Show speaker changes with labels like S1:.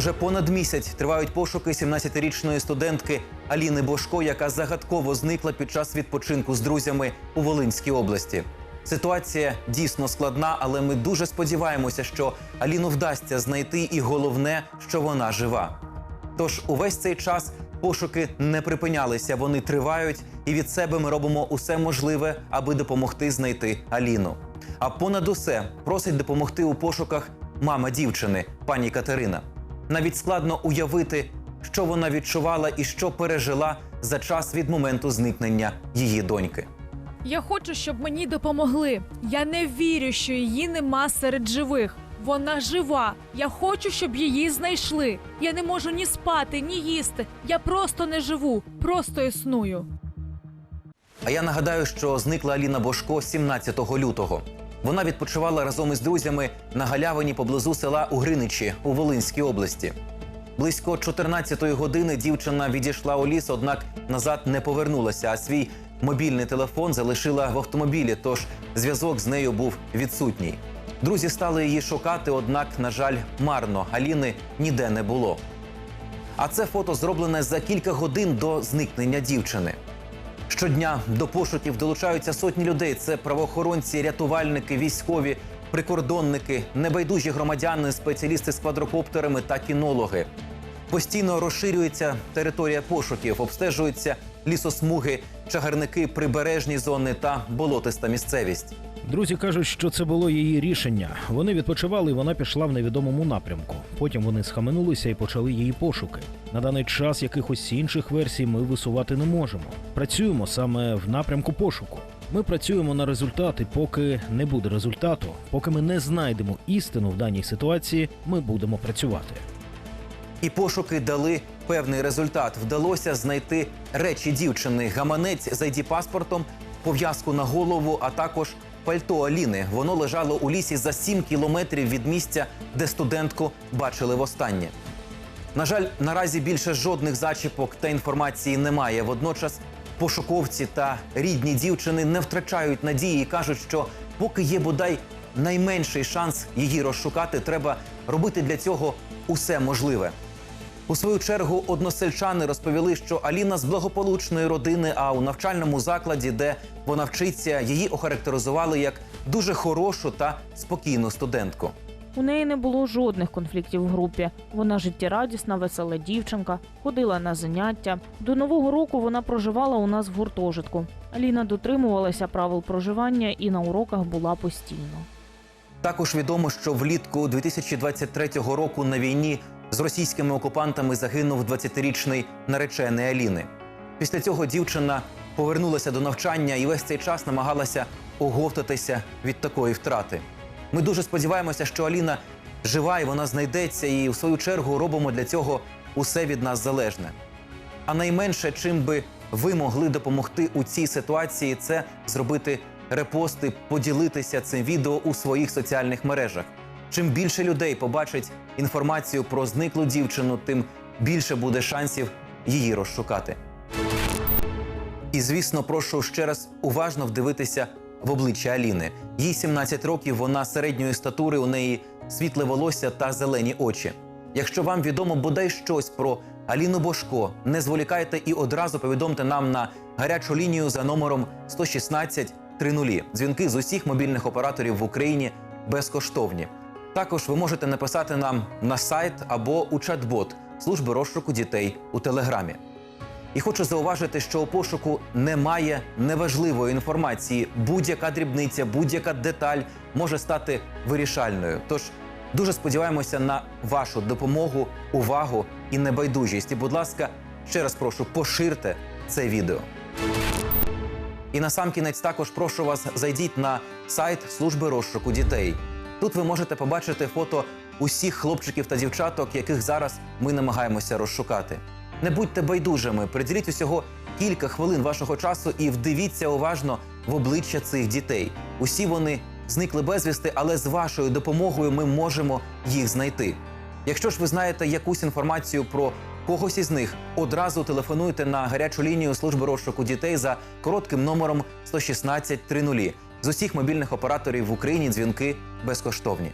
S1: Уже понад місяць тривають пошуки 17-річної студентки Аліни Бошко, яка загадково зникла під час відпочинку з друзями у Волинській області. Ситуація дійсно складна, але ми дуже сподіваємося, що Аліну вдасться знайти, і головне, що вона жива. Тож увесь цей час пошуки не припинялися, вони тривають, і від себе ми робимо усе можливе, аби допомогти знайти Аліну. А понад усе просить допомогти у пошуках мама дівчини, пані Катерина. Навіть складно уявити, що вона відчувала і що пережила за час від моменту зникнення її доньки.
S2: Я хочу, щоб мені допомогли. Я не вірю, що її нема серед живих. Вона жива. Я хочу, щоб її знайшли. Я не можу ні спати, ні їсти. Я просто не живу, просто існую.
S1: А я нагадаю, що зникла Аліна Бошко 17 лютого. Вона відпочивала разом із друзями на галявині поблизу села Угриничі у Волинській області. Близько 14-ї години дівчина відійшла у ліс, однак назад не повернулася, а свій мобільний телефон залишила в автомобілі, тож зв'язок з нею був відсутній. Друзі стали її шукати, однак, на жаль, марно Аліни ніде не було. А це фото зроблене за кілька годин до зникнення дівчини. Щодня до пошуків долучаються сотні людей. Це правоохоронці, рятувальники, військові, прикордонники, небайдужі громадяни, спеціалісти з квадрокоптерами та кінологи. Постійно розширюється територія пошуків, обстежуються лісосмуги, чагарники, прибережні зони та болотиста місцевість.
S3: Друзі кажуть, що це було її рішення. Вони відпочивали, і вона пішла в невідомому напрямку. Потім вони схаменулися і почали її пошуки. На даний час якихось інших версій ми висувати не можемо. Працюємо саме в напрямку пошуку. Ми працюємо на результати, поки не буде результату, поки ми не знайдемо істину в даній ситуації, ми будемо працювати.
S1: І пошуки дали певний результат. Вдалося знайти речі дівчини, гаманець з id паспортом, пов'язку на голову, а також пальто Аліни. Воно лежало у лісі за 7 кілометрів від місця, де студентку бачили востаннє. На жаль, наразі більше жодних зачіпок та інформації немає. Водночас пошуковці та рідні дівчини не втрачають надії і кажуть, що поки є бодай найменший шанс її розшукати, треба робити для цього усе можливе. У свою чергу односельчани розповіли, що Аліна з благополучної родини, а у навчальному закладі, де вона вчиться, її охарактеризували як дуже хорошу та спокійну студентку.
S4: У неї не було жодних конфліктів в групі. Вона життєрадісна, весела дівчинка, ходила на заняття. До нового року вона проживала у нас в гуртожитку. Аліна дотримувалася правил проживання і на уроках була постійно.
S1: Також відомо, що влітку 2023 року на війні з російськими окупантами загинув 20-річний наречений Аліни. Після цього дівчина повернулася до навчання і весь цей час намагалася оговтатися від такої втрати. Ми дуже сподіваємося, що Аліна жива і вона знайдеться, і в свою чергу робимо для цього усе від нас залежне. А найменше, чим би ви могли допомогти у цій ситуації, це зробити репости, поділитися цим відео у своїх соціальних мережах. Чим більше людей побачить інформацію про зниклу дівчину, тим більше буде шансів її розшукати. І звісно, прошу ще раз уважно вдивитися в обличчя Аліни. Їй 17 років, вона середньої статури, у неї світле волосся та зелені очі. Якщо вам відомо бодай щось про Аліну Бошко, не зволікайте і одразу повідомте нам на гарячу лінію за номером 116 30. Дзвінки з усіх мобільних операторів в Україні безкоштовні. Також ви можете написати нам на сайт або у чат-бот служби розшуку дітей у Телеграмі. І хочу зауважити, що у пошуку немає неважливої інформації. Будь-яка дрібниця, будь-яка деталь може стати вирішальною. Тож дуже сподіваємося на вашу допомогу, увагу і небайдужість. І, будь ласка, ще раз прошу, поширте це відео. І насамкінець також прошу вас зайдіть на сайт служби розшуку дітей. Тут ви можете побачити фото усіх хлопчиків та дівчаток, яких зараз ми намагаємося розшукати. Не будьте байдужими, приділіть усього кілька хвилин вашого часу і вдивіться уважно в обличчя цих дітей. Усі вони зникли безвісти, але з вашою допомогою ми можемо їх знайти. Якщо ж ви знаєте якусь інформацію про когось із них, одразу телефонуйте на гарячу лінію служби розшуку дітей за коротким номером 116 30. З усіх мобільних операторів в Україні дзвінки безкоштовні.